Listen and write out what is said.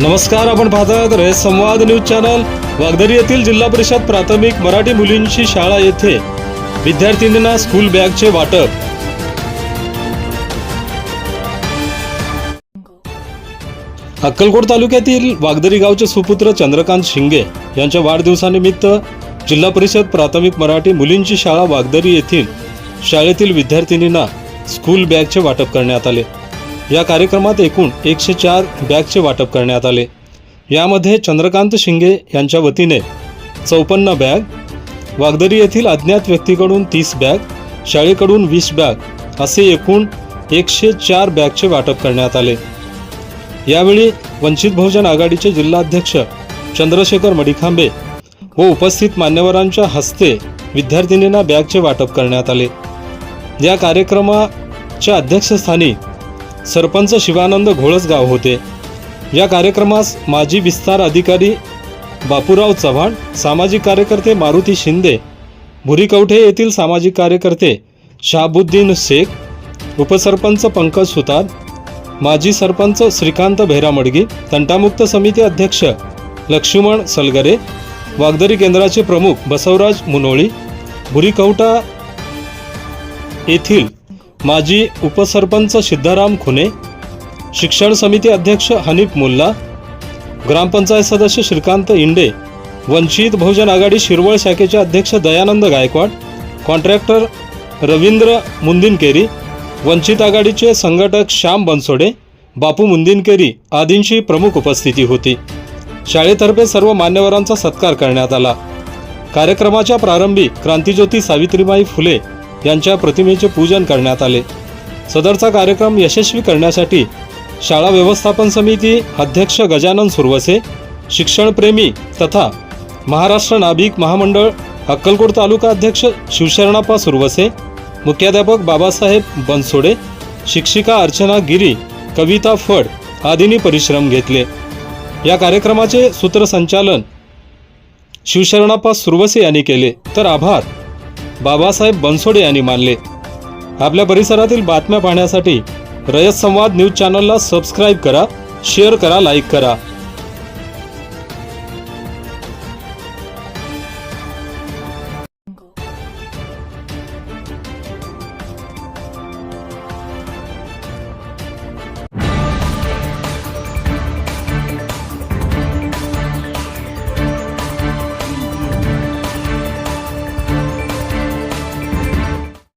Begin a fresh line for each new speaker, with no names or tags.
नमस्कार आपण पाहतात रयत संवाद न्यूज चॅनल. वागदरी येथील जिल्हा परिषद प्राथमिक मराठी मुलींची शाळा येथे विद्यार्थिनींना स्कूल बॅगचे वाटप. अक्कलकोट तालुक्यातील वागदरी गावचे सुपुत्र चंद्रकांत शिंगे यांच्या वाढदिवसानिमित्त जिल्हा परिषद प्राथमिक मराठी मुलींची शाळा वागदरी येथील शाळेतील विद्यार्थिनींना स्कूल बॅगचे वाटप करण्यात आले. या कार्यक्रमात एकूण एकशे चार बॅगचे वाटप करण्यात आले. यामध्ये चंद्रकांत शिंगे यांच्या वतीने चौपन्न बॅग वागदरी येथील अज्ञात व्यक्तीकडून तीस बॅग शाळेकडून वीस बॅग असे एकूण एकशे चार बॅगचे वाटप करण्यात आले. यावेळी वंचित बहुजन आघाडीचे जिल्हाध्यक्ष चंद्रशेखर मडिखांबे व उपस्थित मान्यवरांच्या हस्ते विद्यार्थिनींना बॅगचे वाटप करण्यात आले. या कार्यक्रमाच्या अध्यक्षस्थानी सरपंच शिवानंद घोळसगाव होते. या कार्यक्रमास माजी विस्तार अधिकारी बापूराव चव्हाण सामाजिक कार्यकर्ते मारुती शिंदे भुरीकवठे येथील सामाजिक कार्यकर्ते शहाबुद्दीन शेख उपसरपंच पंकज सुतार माजी सरपंच श्रीकांत भेरामडगी तंटामुक्त समिती अध्यक्ष लक्ष्मण सलगरे वागदरी केंद्राचे प्रमुख बसवराज मुनोळी भुरीकवटा येथील माजी उपसरपंच सिद्धाराम खुने शिक्षण समिती अध्यक्ष हनीफ मुल्ला ग्रामपंचायत सदस्य श्रीकांत इंडे वंचित बहुजन आघाडी शिरवळ शाखेचे अध्यक्ष दयानंद गायकवाड कॉन्ट्रॅक्टर रवींद्र मुंदिनकेरी वंचित आघाडीचे संघटक श्याम बनसोडे बापू मुंदिनकेरी आदींची प्रमुख उपस्थिती होती. शाळेतर्फे सर्व मान्यवरांचा सत्कार करण्यात आला. कार्यक्रमाच्या प्रारंभी क्रांतिज्योती सावित्रीबाई फुले यांच्या प्रतिमेचे पूजन करण्यात आले. सदरचा कार्यक्रम यशस्वी करण्यासाठी शाळा व्यवस्थापन समिती अध्यक्ष गजानन सुरवसे शिक्षणप्रेमी तथा महाराष्ट्र नाभिक महामंडळ अक्कलकोट तालुका अध्यक्ष शिवशरणाप्पा सुरवसे मुख्याध्यापक बाबासाहेब बनसोडे शिक्षिका अर्चना गिरी कविता फड आदींनी परिश्रम घेतले. या कार्यक्रमाचे सूत्रसंचालन शिवशरणाप्पा सुरवसे यांनी केले. तर आभार. बाबासाहेब बनसोडे यांनी मानले. आपल्या परिसरातील बातम्या पाहण्यासाठी रयत संवाद न्यूज चॅनलला सबस्क्राईब करा शेअर करा लाईक करा.